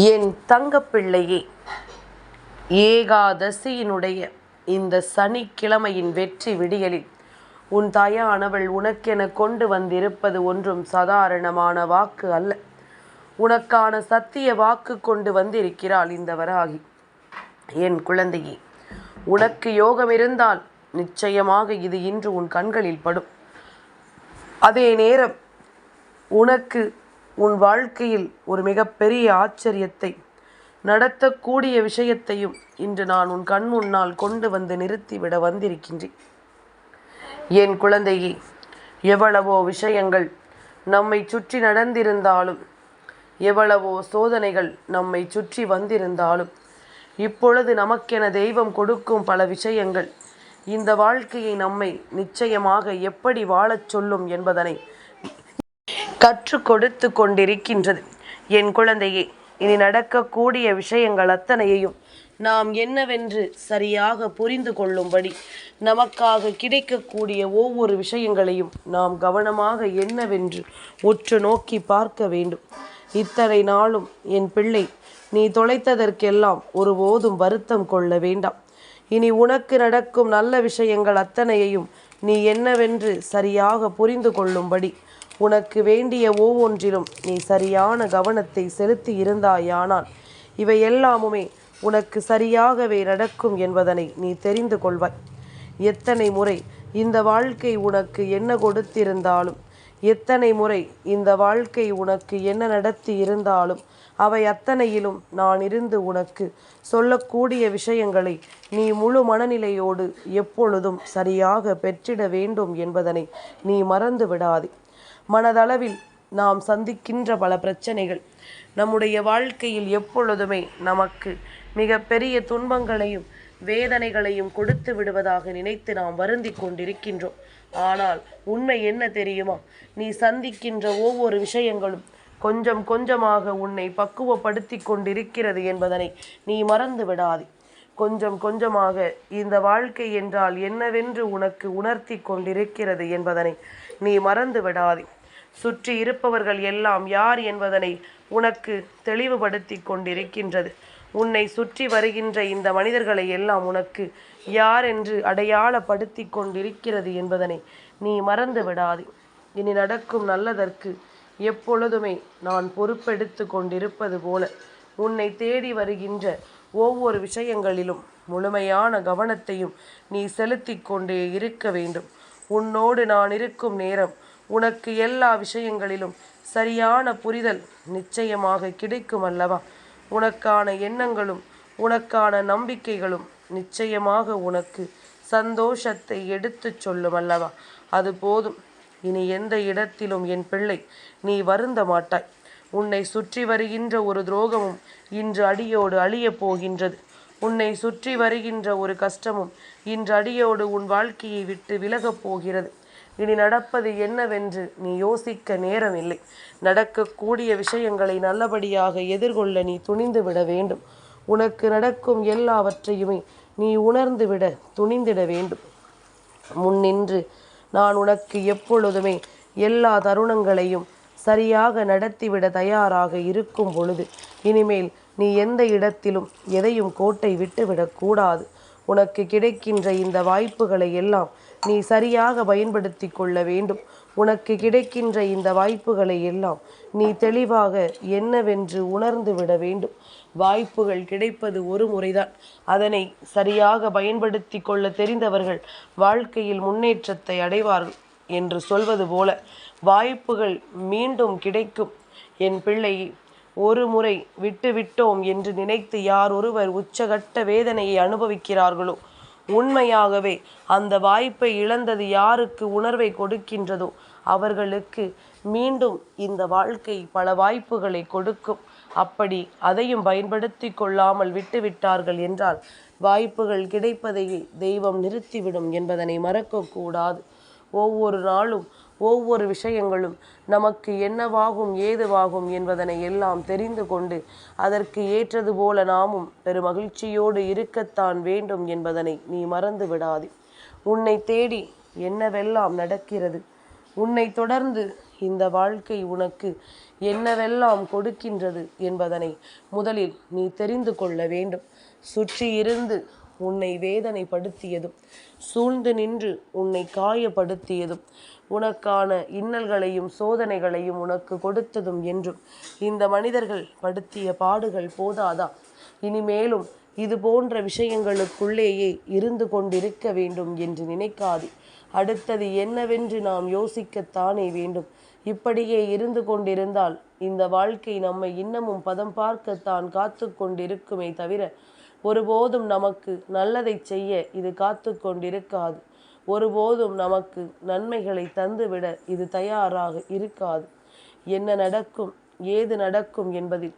என் தங்கப்பிள்ளையே ஏகாதசியினுடைய இந்த சனிக்கிழமையின் வெற்றி விடியலில் உன் தாயானவள் உனக்கென கொண்டு வந்திருப்பது ஒன்றும் சாதாரணமான வாக்கு அல்ல. உனக்கான சத்திய வாக்கு கொண்டு வந்திருக்கிறாள் இந்த வராகி. என் குழந்தையே உனக்கு யோகம் இருந்தால் நிச்சயமாக இது இன்று உன் கண்களில் படும். அதே நேரம் உனக்கு உன் வாழ்க்கையில் ஒரு மிகப்பெரிய ஆச்சரியத்தை நடத்தக்கூடிய விஷயத்தையும் இன்று நான் உன் கண் முன்னால் கொண்டு வந்து நிறுத்திவிட வந்திருக்கின்றேன். என் குழந்தையே எவ்வளவோ விஷயங்கள் நம்மை சுற்றி நடந்திருந்தாலும் எவ்வளவோ சோதனைகள் நம்மை சுற்றி வந்திருந்தாலும் இப்பொழுது நமக்கென தெய்வம் கொடுக்கும் பல விஷயங்கள் இந்த வாழ்க்கையை நம்மை நிச்சயமாக எப்படி வாழச் சொல்லும் என்பதனை கற்றுக் கொடுத்து கொண்டிருக்கின்றது. என் குழந்தையே இனி நடக்கக்கூடிய விஷயங்கள் அத்தனையையும் நாம் என்னவென்று சரியாக புரிந்து கொள்ளும்படி நமக்காக கிடைக்கக்கூடிய ஒவ்வொரு விஷயங்களையும் நாம் கவனமாக என்னவென்று உற்று நோக்கி பார்க்க வேண்டும். இத்தனை நாளும் என் பிள்ளை நீ தொலைத்ததற்கெல்லாம் ஒருபோதும் வருத்தம் கொள்ள வேண்டாம். இனி உனக்கு நடக்கும் நல்ல விஷயங்கள் அத்தனையையும் நீ என்னவென்று சரியாக புரிந்து கொள்ளும்படி உனக்கு வேண்டிய ஒவ்வொன்றிலும் நீ சரியான கவனத்தை செலுத்தி இருந்தாயானால் இவை எல்லாமுமே உனக்கு சரியாகவே நடக்கும் என்பதனை நீ தெரிந்து கொள்வாய். எத்தனை முறை இந்த வாழ்க்கை உனக்கு என்ன கொடுத்திருந்தாலும் எத்தனை முறை இந்த வாழ்க்கை உனக்கு என்ன நடத்தி இருந்தாலும் அவை அத்தனையிலும் நான் இருந்து உனக்கு சொல்லக்கூடிய விஷயங்களை நீ முழு மனநிலையோடு எப்பொழுதும் சரியாக பெற்றிட வேண்டும் என்பதனை நீ மறந்து விடாதே மனதளவில் நாம் சந்திக்கின்ற பல பிரச்சனைகள் நம்முடைய வாழ்க்கையில் எப்பொழுதுமே நமக்கு மிக பெரிய துன்பங்களையும் வேதனைகளையும் கொடுத்து விடுவதாக நினைத்து நாம் வருந்தி கொண்டிருக்கின்றோம். ஆனால் உண்மை என்ன தெரியுமா? நீ சந்திக்கின்ற ஒவ்வொரு விஷயங்களும் கொஞ்சம் கொஞ்சமாக உன்னை பக்குவப்படுத்தி கொண்டிருக்கிறது என்பதனை நீ மறந்து விடாதே. கொஞ்சம் கொஞ்சமாக இந்த வாழ்க்கை என்றால் என்னவென்று உனக்கு உணர்த்தி கொண்டிருக்கிறது என்பதனை நீ மறந்து விடாதே. சுற்றி இருப்பவர்கள் எல்லாம் யார் என்பதனை உனக்கு தெளிவுபடுத்தி கொண்டிருக்கின்றது. உன்னை சுற்றி வருகின்ற இந்த மனிதர்களை எல்லாம் உனக்கு யார் என்று அடையாளப்படுத்தி கொண்டிருக்கிறது என்பதனை நீ மறந்து விடாதே. இனி நடக்கும் நல்லதற்கு எப்பொழுதுமே நான் பொறுப்பெடுத்து கொண்டிருப்பது போல உன்னை தேடி வருகின்ற ஒவ்வொரு விஷயங்களிலும் முழுமையான கவனத்தையும் நீ செலுத்தி கொண்டே இருக்க வேண்டும். உன்னோடு நான் இருக்கும் நேரம் உனக்கு எல்லா விஷயங்களிலும் சரியான புரிதல் நிச்சயமாக கிடைக்கும் அல்லவா? உனக்கான எண்ணங்களும் உனக்கான நம்பிக்கைகளும் நிச்சயமாக உனக்கு சந்தோஷத்தை எடுத்துச் சொல்லும் அல்லவா? அது போதும். இனி எந்த இடத்திலும் என் பிள்ளை நீ வருந்த மாட்டாய். உன்னை சுற்றி வருகின்ற ஒரு துரோகமும் இன்று அடியோடு அழியப் போகின்றது. உன்னை சுற்றி வருகின்ற ஒரு கஷ்டமும் இன்று அடியோடு உன் வாழ்க்கையை விட்டு விலகப் போகிறது. இனி நடப்பது என்னவென்று நீ யோசிக்க நேரமில்லை. நடக்கக்கூடிய விஷயங்களை நல்லபடியாக எதிர்கொள்ள நீ துணிந்து விட வேண்டும். உனக்கு நடக்கும் எல்லாவற்றையுமே நீ உணர்ந்து விட துணிந்திட வேண்டும். முன்னின்று நான் உனக்கு எப்பொழுதுமே எல்லா தருணங்களையும் சரியாக நடத்திவிட தயாராக இருக்கும் பொழுது இனிமேல் நீ எந்த இடத்திலும் எதையும் கோட்டை விட்டுவிடக்கூடாது உனக்கு கிடைக்கின்ற இந்த வாய்ப்புகளை எல்லாம் நீ சரியாக பயன்படுத்தி கொள்ள வேண்டும். உனக்கு கிடைக்கின்ற இந்த வாய்ப்புகளை எல்லாம் நீ தெளிவாக என்னவென்று உணர்ந்து விட வேண்டும். வாய்ப்புகள் கிடைப்பது ஒரு முறைதான். அதனை சரியாக பயன்படுத்தி கொள்ள தெரிந்தவர்கள் வாழ்க்கையில் முன்னேற்றத்தை அடைவார்கள் என்று சொல்வது போல வாய்ப்புகள் மீண்டும் கிடைக்கும். என் பிள்ளை ஒரு முறை விட்டுவிட்டோம் என்று நினைத்து யார் ஒருவர் உச்சகட்ட வேதனையை அனுபவிக்கிறார்களோ? உண்மையாகவே அந்த வாய்ப்பை இழந்தது யாருக்கு உணர்வை கொடுக்கின்றதோ? அவர்களுக்கு மீண்டும் இந்த வாழ்க்கை பல வாய்ப்புகளை கொடுக்கும். அப்படி அதையும் பயன்படுத்தி கொள்ளாமல் விட்டுவிட்டார்கள் என்றால் வாய்ப்புகள் கிடைப்பதை தெய்வம் நிறுத்திவிடும் என்பதனை மறக்கக்கூடாது. ஒவ்வொரு நாளும் ஒவ்வொரு விஷயங்களும் நமக்கு என்னவாகும் ஏதுவாகும் என்பதனை எல்லாம் தெரிந்து கொண்டு அதற்கு ஏற்றது போல நாமும் பெருமகிழ்ச்சியோடு இருக்கத்தான் வேண்டும் என்பதனை நீ மறந்து விடாதே. உன்னை தேடி என்னவெல்லாம் நடக்கிறது? உன்னை தொடர்ந்து இந்த வாழ்க்கை உனக்கு என்னவெல்லாம் கொடுக்கின்றது என்பதனை முதலில் நீ தெரிந்து கொள்ள வேண்டும். சுற்றி இருந்து உன்னை வேதனைப்படுத்தியதும் சூழ்ந்து நின்று உன்னை காயப்படுத்தியதும் உனக்கான இன்னல்களையும் சோதனைகளையும் உனக்கு கொடுத்ததும் என்றும் இந்த மனிதர்கள் படுத்திய பாடுகள் போதாதா? இனிமேலும் இது போன்ற விஷயங்களுக்குள்ளேயே இருந்து கொண்டிருக்க வேண்டும் என்று நினைக்காது. அடுத்தது என்னவென்று நாம் யோசிக்கத்தானே வேண்டும். இப்படியே இருந்து கொண்டிருந்தால் இந்த வாழ்க்கை நம்மை இன்னமும் பதம் பார்க்கத்தான் காத்து கொண்டிருக்குமே தவிர ஒருபோதும் நமக்கு நல்லதை செய்ய இது காத்து கொண்டிருக்காது. ஒருபோதும் நமக்கு நன்மைகளை தந்துவிட இது தயாராக இருக்காது. என்ன நடக்கும் ஏது நடக்கும் என்பதில்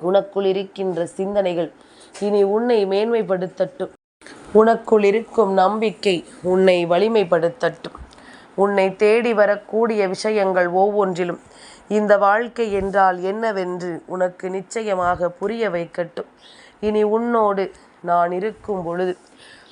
உனக்குள் இருக்கின்ற சிந்தனைகள் இனி உன்னை மேன்மைப்படுத்தட்டும். உனக்குள் இருக்கும் நம்பிக்கை உன்னை வலிமைப்படுத்தட்டும். உன்னை தேடி வரக்கூடிய விஷயங்கள் ஒவ்வொன்றிலும் இந்த வாழ்க்கை என்றால் என்னவென்று உனக்கு நிச்சயமாக புரிய வைக்கட்டும். இனி உன்னோடு நான் இருக்கும் பொழுது.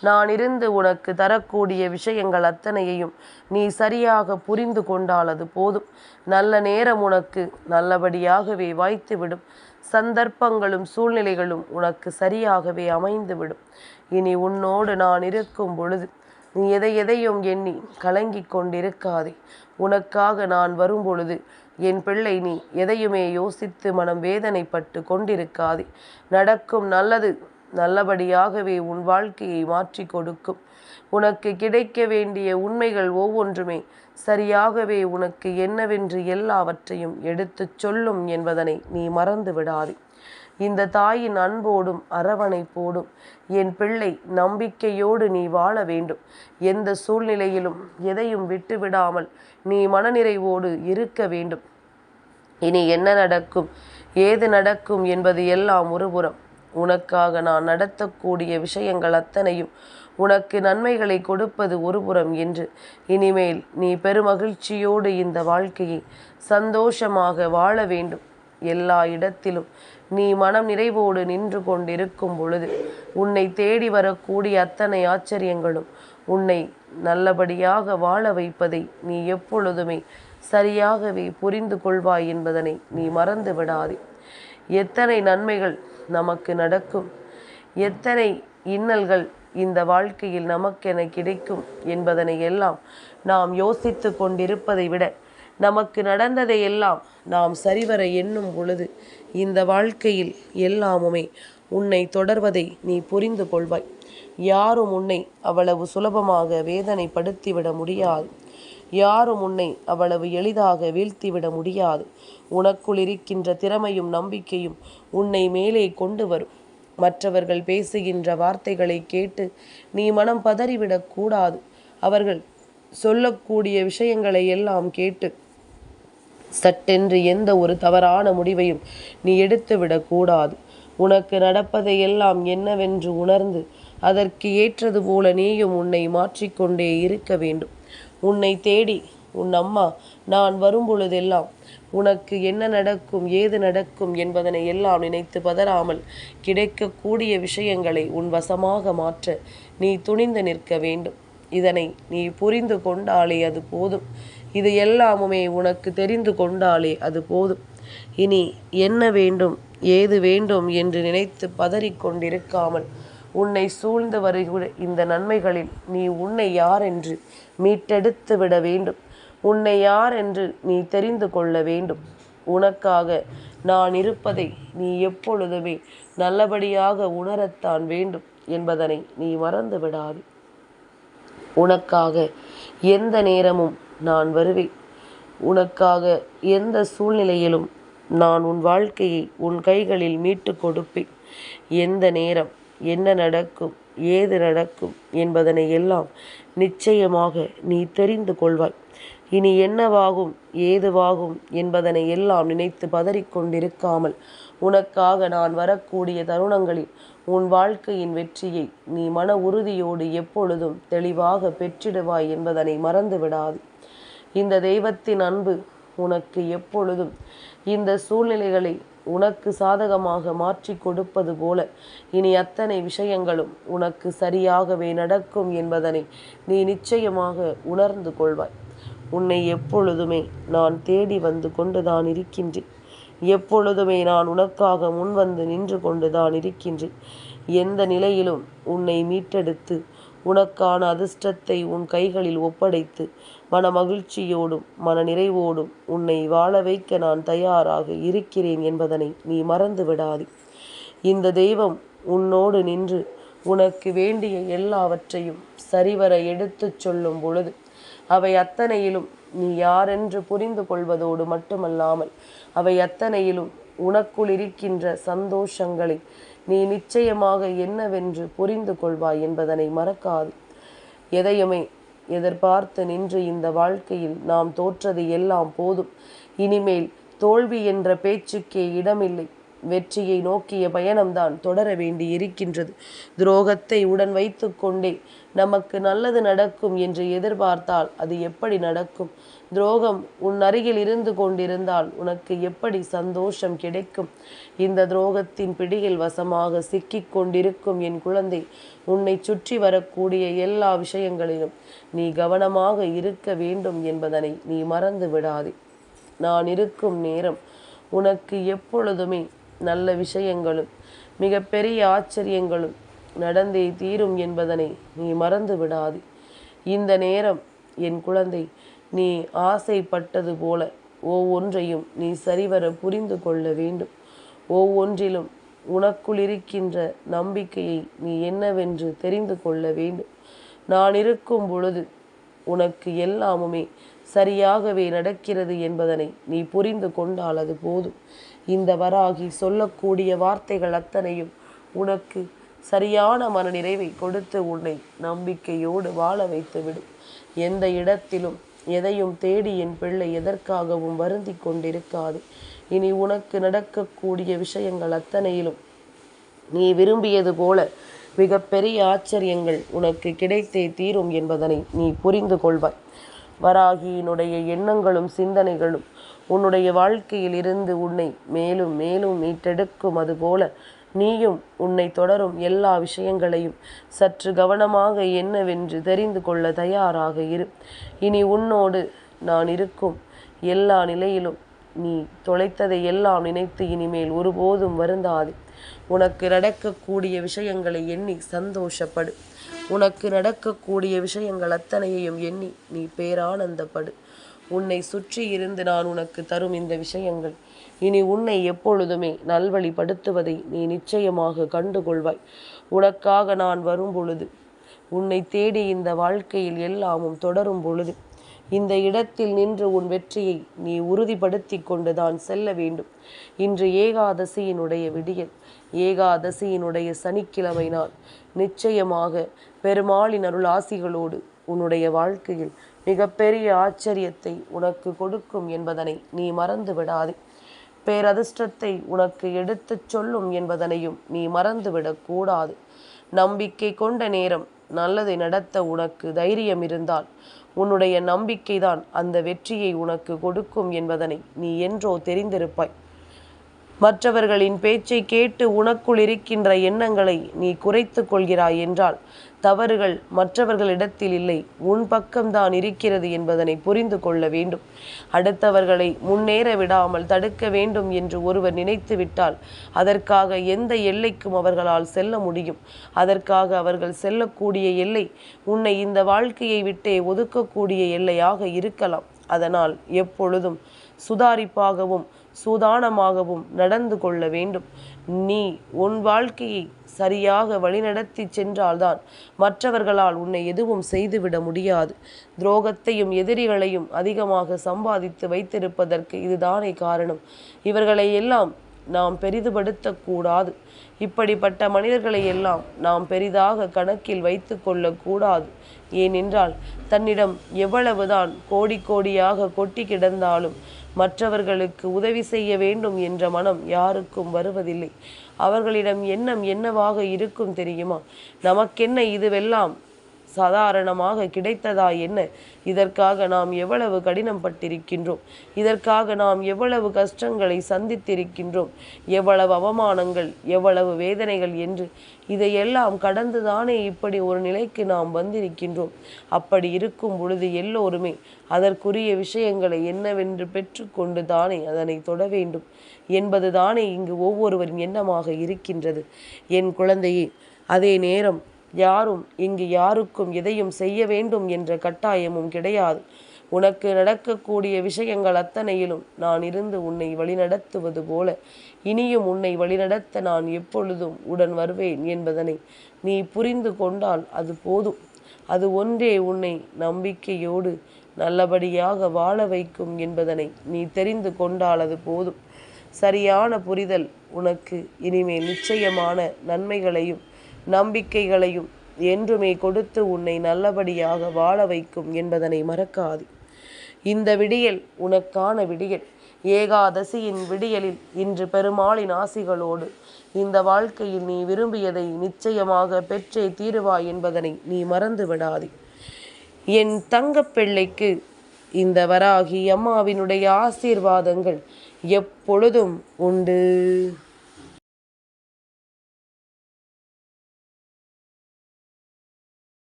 நான் இருந்து உனக்கு தரக்கூடிய விஷயங்கள் அத்தனையையும் நீ சரியாக புரிந்து கொண்டால் அது போதும். நல்ல நேரம் உனக்கு நல்லபடியாகவே வாய்த்துவிடும். சந்தர்ப்பங்களும் சூழ்நிலைகளும் உனக்கு சரியாகவே அமைந்துவிடும். இனி உன்னோடு நான் இருக்கும் பொழுது நீ எதை எதையும் எண்ணி கலங்கி கொண்டிருக்காதே. உனக்காக நான் வரும் பொழுது என் பிள்ளை நீ எதையுமே யோசித்து மனம் வேதனைப்பட்டு கொண்டிருக்காதே. நடக்கும் நல்லது நல்லபடியாகவே உன் வாழ்க்கையை மாற்றி கொடுக்கும். உனக்கு கிடைக்க வேண்டிய உண்மைகள் ஒவ்வொன்றுமே சரியாகவே உனக்கு என்னவென்று எல்லாவற்றையும் எடுத்துச் சொல்லும் என்பதனை நீ மறந்து விடாதே இந்த தாயின் அன்போடும் அரவணைப்போடும் என் பிள்ளை நம்பிக்கையோடு நீ வாழ வேண்டும். எந்த சூழ்நிலையிலும் எதையும் விட்டுவிடாமல் நீ மனநிறைவோடு இருக்க வேண்டும். இனி என்ன நடக்கும்? ஏது நடக்கும் என்பது எல்லாம் ஒருபுறம். உனக்காக நான் நடத்தக்கூடிய விஷயங்கள் அத்தனையும் உனக்கு நன்மைகளை கொடுப்பது ஒருபுறம் என்று. இனிமேல் நீ பெருமகிழ்ச்சியோடு இந்த வாழ்க்கையை சந்தோஷமாக வாழ வேண்டும். எல்லா இடத்திலும் நீ மனம் நிறைவோடு நின்று கொண்டிருக்கும் பொழுது உன்னை தேடி வரக்கூடிய அத்தனை ஆச்சரியங்களும் உன்னை நல்லபடியாக வாழ வைப்பதை நீ எப்பொழுதுமே சரியாகவே புரிந்து கொள்வாய் என்பதனை நீ மறந்து விடாதே. எத்தனை நன்மைகள் நமக்கு நடக்கும்? எத்தனை இன்னல்கள் இந்த வாழ்க்கையில் நமக்கென கிடைக்கும் என்பதனை எல்லாம் நாம் யோசித்து கொண்டிருப்பதை விட நமக்கு நடந்ததை எல்லாம் நாம் சரிவர எண்ணும் பொழுது இந்த வாழ்க்கையில் எல்லாமுமே உன்னை தொடர்வதை நீ புரிந்து கொள்வாய். யாரும் உன்னை அவ்வளவு சுலபமாக வேதனைப்படுத்திவிட முடியாது. யாரும் உன்னை அவ்வளவு எளிதாக வீழ்த்திவிட முடியாது. உனக்குள் இருக்கின்ற திறமையும் நம்பிக்கையும் உன்னை மேலே கொண்டு வரும். மற்றவர்கள் பேசுகின்ற வார்த்தைகளை கேட்டு நீ மனம் பதறிவிடக் கூடாது. அவர்கள் சொல்லக்கூடிய விஷயங்களை எல்லாம் கேட்டு சட்டென்று எந்த ஒரு தவறான முடிவையும் நீ எடுத்துவிடக்கூடாது உனக்கு உனக்கு நடப்பதையெல்லாம் என்னவென்று உணர்ந்து அதற்கு ஏற்றது போல நீயும் உன்னை மாற்றிக்கொண்டே இருக்க வேண்டும். உன்னை தேடி உன் அம்மா நான் வரும்பொழுதெல்லாம் உனக்கு என்ன நடக்கும் ஏது நடக்கும் என்பதனை எல்லாம் நினைத்து பதறாமல் கிடைக்கக்கூடிய விஷயங்களை உன் வசமாக மாற்ற நீ துணிந்து நிற்க வேண்டும். இதனை நீ புரிந்து கொண்டாலே அது போதும். இது எல்லாமுமே உனக்கு தெரிந்து கொண்டாலே அது போதும். இனி என்ன வேண்டும் ஏது வேண்டும் என்று நினைத்து பதறிக்கொண்டிருக்காமல் உன்னை சூழ்ந்து வருகிற இந்த நன்மைகளில் நீ உன்னை யார் என்று மீட்டெடுத்து விட வேண்டும். உன்னை யார் என்று நீ தெரிந்து கொள்ள வேண்டும். உனக்காக நான் இருப்பதை நீ எப்பொழுதுமே நல்லபடியாக உணரத்தான் வேண்டும் என்பதனை நீ மறந்து விடாது உனக்காக எந்த நேரமும் நான் வருவேன். உனக்காக எந்த சூழ்நிலையிலும் நான் உன் வாழ்க்கையை உன் கைகளில் மீட்டு கொடுப்பேன். எந்த நேரம் என்ன நடக்கும் ஏது நடக்கும் என்பதனை எல்லாம் நிச்சயமாக நீ தெரிந்து கொள்வாய். இனி என்னவாகும் ஏதுவாகும் என்பதனை எல்லாம் நினைத்து பதறிக்கொண்டிருக்காமல் உனக்காக நான் வரக்கூடிய தருணங்களில் உன் வாழ்க்கையின் வெற்றியை நீ மன உறுதியோடு எப்பொழுதும் தெளிவாக பெற்றிடுவாய் என்பதனை மறந்து விடாது இந்த தெய்வத்தின் அன்பு உனக்கு எப்பொழுதும். இந்த சூழ்நிலைகளை உனக்கு சாதகமாக மாற்றி கொடுப்பது போல இனி அத்தனை விஷயங்களும் உனக்கு சரியாகவே நடக்கும் என்பதனை நீ நிச்சயமாக உணர்ந்து கொள்வாய். உன்னை எப்பொழுதுமே நான் தேடி வந்து கொண்டுதான் இருக்கின்றேன். எப்பொழுதுமே நான் உனக்காக முன்வந்து நின்று கொண்டுதான் இருக்கின்றேன். எந்த நிலையிலும் உன்னை மீட்டெடுத்து உனக்கான அதிர்ஷ்டத்தை உன் கைகளில் ஒப்படைத்து மன மகிழ்ச்சியோடும் மன நிறைவோடும் உன்னை வாழ வைக்க நான் தயாராக இருக்கிறேன் என்பதனை நீ மறந்து விடாதே. இந்த தெய்வம் உன்னோடு நின்று உனக்கு வேண்டிய எல்லாவற்றையும் சரிவர எடுத்துச் சொல்லும் பொழுது அவை அத்தனையிலும் நீ யாரென்று புரிந்து கொள்வதோடு மட்டுமல்லாமல் அவை அத்தனையிலும் உனக்குள் இருக்கின்ற சந்தோஷங்களை நீ நிச்சயமாக என்னவென்று புரிந்து கொள்வாய் என்பதனை மறக்காது. எதையுமே எதிர்பார்த்து நின்று இந்த வாழ்க்கையில் நாம் தோற்றது எல்லாம் போதும். இனிமேல் தோல்வி என்ற பேச்சுக்கே இடமில்லை. வெற்றியை நோக்கிய பயணம்தான் தொடர வேண்டி இருக்கின்றது துரோகத்தை உடன் வைத்து கொண்டே நமக்கு நல்லது நடக்கும் என்று எதிர்பார்த்தால் அது எப்படி நடக்கும்? துரோகம் உன் அருகில் இருந்து கொண்டிருந்தால் உனக்கு எப்படி சந்தோஷம் கிடைக்கும்? இந்த துரோகத்தின் பிடியில் வசமாக சிக்கிக் கொண்டிருக்கும் என் குழந்தை உன்னை சுற்றி வரக்கூடிய எல்லா விஷயங்களிலும் நீ கவனமாக இருக்க வேண்டும் என்பதனை நீ மறந்து விடாதே நான் இருக்கும் நேரம் உனக்கு எப்பொழுதுமே நல்ல விஷயங்களும் மிகப்பெரிய ஆச்சரியங்களும் நடந்தே தீரும் என்பதனை நீ மறந்து விடாது. இந்த நேரம் என் குழந்தை நீ ஆசைப்பட்டது போல ஒவ்வொன்றையும் நீ சரிவர புரிந்து கொள்ள வேண்டும். ஒவ்வொன்றிலும் உனக்குள் இருக்கின்ற நம்பிக்கையை நீ என்னவென்று தெரிந்து கொள்ள வேண்டும். நான் இருக்கும் பொழுது உனக்கு எல்லாமுமே சரியாகவே நடக்கிறது என்பதனை நீ புரிந்து கொண்டால் அது போதும். இந்த வராகி சொல்லக்கூடிய வார்த்தைகள் அத்தனையும் உனக்கு சரியான மனநிறைவை கொடுத்து உன்னை நம்பிக்கையோடு வாழ வைத்துவிடும் எந்த இடத்திலும் எதையும் தேடி என் பிள்ளை எதற்காகவும் வருந்தி கொண்டிருக்காது. இனி உனக்கு நடக்கக்கூடிய விஷயங்கள் அத்தனையிலும் நீ விரும்பியது போல மிகப்பெரிய ஆச்சரியங்கள் உனக்கு கிடைத்தே தீரும் என்பதனை நீ புரிந்து கொள்வாய். வராகியினுடைய எண்ணங்களும் சிந்தனைகளும் உன்னுடைய வாழ்க்கையில் இருந்து உன்னை மேலும் மேலும் மீட்டெடுக்கும் அதுபோல நீயும் உன்னை தொடரும் எல்லா விஷயங்களையும் சற்று கவனமாக என்னவென்று தெரிந்து கொள்ள தயாராக இரு. இனி உன்னோடு நான் இருக்கும் எல்லா நிலையிலும் நீ தொலைத்ததை எல்லாம் நினைத்து இனிமேல் ஒருபோதும் வருந்தாது. உனக்கு நடக்கக்கூடிய விஷயங்களை எண்ணி சந்தோஷப்படு. உனக்கு நடக்கக்கூடிய விஷயங்கள் அத்தனையையும் எண்ணி நீ பேரானந்தப்படு. உன்னை சுற்றி இருந்து நான் உனக்கு தரும் இந்த விஷயங்கள். இனி உன்னை எப்பொழுதுமே நல்வழிப்படுத்துவதை நீ நிச்சயமாக கண்டுகொள்வாய். உனக்காக நான் வரும் பொழுது உன்னை தேடி இந்த வாழ்க்கையில் எல்லாமும் தொடரும் பொழுது இந்த இடத்தில் நின்று உன் வெற்றியை நீ உறுதிப்படுத்தி கொண்டுதான் செல்ல வேண்டும். இன்று ஏகாதசியினுடைய விடியல். ஏகாதசியினுடைய சனிக்கிழமை நாள் நிச்சயமாக பெருமாளின் அருள் ஆசிகளோடு உன்னுடைய வாழ்க்கையில் மிகப்பெரிய ஆச்சரியத்தை உனக்கு கொடுக்கும் என்பதனை நீ மறந்து விடாதே பேரதிர்ஷ்டத்தை உனக்கு எடுத்துச் சொல்லும் என்பதனையும் நீ மறந்துவிடக்கூடாது நம்பிக்கை கொண்ட நேரம் நல்லதை நடத்த உனக்கு தைரியம் இருந்தால் உன்னுடைய நம்பிக்கைதான் அந்த வெற்றியை உனக்கு கொடுக்கும் என்பதனை நீ என்றோ தெரிந்திருப்பாய். மற்றவர்களின் பேச்சை கேட்டு உனக்குள் இருக்கின்ற எண்ணங்களை நீ குறைத்து கொள்கிறாய் என்றால் தவறுகள் மற்றவர்களிடத்தில் இல்லை. உன் பக்கம்தான் இருக்கிறது என்பதனை புரிந்து கொள்ள வேண்டும். அடுத்தவர்களை முன்னேற விடாமல் தடுக்க வேண்டும் என்று ஒருவர் நினைத்து விட்டால் அதற்காக எந்த எல்லைக்கும் அவர்களால் செல்ல முடியும். அதற்காக அவர்கள் செல்லக்கூடிய எல்லை உன்னை இந்த வாழ்க்கையை விட்டே ஒதுக்கக்கூடிய எல்லையாக இருக்கலாம். அதனால் எப்பொழுதும் சுதாரிப்பாகவும் சூதானமாகவும் நடந்து கொள்ள வேண்டும். நீ உன் வாழ்க்கையை சரியாக வழிநடத்தி சென்றால்தான் மற்றவர்களால் உன்னை எதுவும் செய்துவிட முடியாது. துரோகத்தையும் எதிரிகளையும் அதிகமாக சம்பாதித்து வைத்திருப்பதற்கு இதுதானே காரணம். இவர்களை எல்லாம் நாம் பெரிதுபடுத்தக்கூடாது இப்படிப்பட்ட மனிதர்களை எல்லாம் நாம் பெரிதாக கணக்கில் வைத்து கொள்ளக்கூடாது ஏனென்றால் தன்னிடம் எவ்வளவுதான் கோடி கோடியாக கொட்டி கிடந்தாலும் மற்றவர்களுக்கு உதவி செய்ய வேண்டும் என்ற மனம் யாருக்கும் வருவதில்லை. அவர்களிடம் எண்ணம் என்னவாக இருக்கும் தெரியுமா? நமக்கென்ன இதுவெல்லாம் சாதாரணமாக கிடைத்ததா என்ன? இதற்காக நாம் எவ்வளவு கடினம் பட்டிருக்கின்றோம் இதற்காக நாம் எவ்வளவு கஷ்டங்களை சந்தித்திருக்கின்றோம்? எவ்வளவு அவமானங்கள் எவ்வளவு வேதனைகள் என்று இதையெல்லாம் கடந்துதானே இப்படி ஒரு நிலைக்கு நாம் வந்திருக்கின்றோம்? அப்படி இருக்கும் பொழுது எல்லோருமே அதற்குரிய விஷயங்களை என்னவென்று பெற்றுக்கொண்டு தானே அதனை தொட வேண்டும்? என்பது தானே இங்கு ஒவ்வொருவரின் எண்ணமாக இருக்கின்றது. என் குழந்தையே அதே நேரம் யாரும் இங்கு யாருக்கும் எதையும் செய்ய வேண்டும் என்ற கட்டாயமும் கிடையாது. உனக்கு நடக்கக்கூடிய விஷயங்கள் அத்தனையிலும் நான் இருந்து உன்னை வழிநடத்துவது போல. இனியும் உன்னை வழிநடத்த நான் எப்பொழுதும் உடன் வருவேன் என்பதனை நீ புரிந்து கொண்டால் அது போதும். அது ஒன்றே உன்னை நம்பிக்கையோடு நல்லபடியாக வாழ வைக்கும் என்பதனை நீ தெரிந்து கொண்டால் அது போதும். சரியான புரிதல் உனக்கு இனிமேல் நிச்சயமான நன்மைகளையும் நம்பிக்கைகளையும் என்றுமே கொடுத்து உன்னை நல்லபடியாக வாழ வைக்கும் என்பதனை மறக்காது. இந்த விடியல் உனக்கான விடியல். ஏகாதசியின் விடியலில் இன்று பெருமாளின் ஆசிகளோடு இந்த வாழ்க்கையில் நீ விரும்பியதை நிச்சயமாக பெற்றே தீருவாய் என்பதனை நீ மறந்து விடாதே. என் தங்கப்பிள்ளைக்கு இந்த வராகி அம்மாவினுடைய ஆசீர்வாதங்கள் எப்பொழுதும் உண்டு.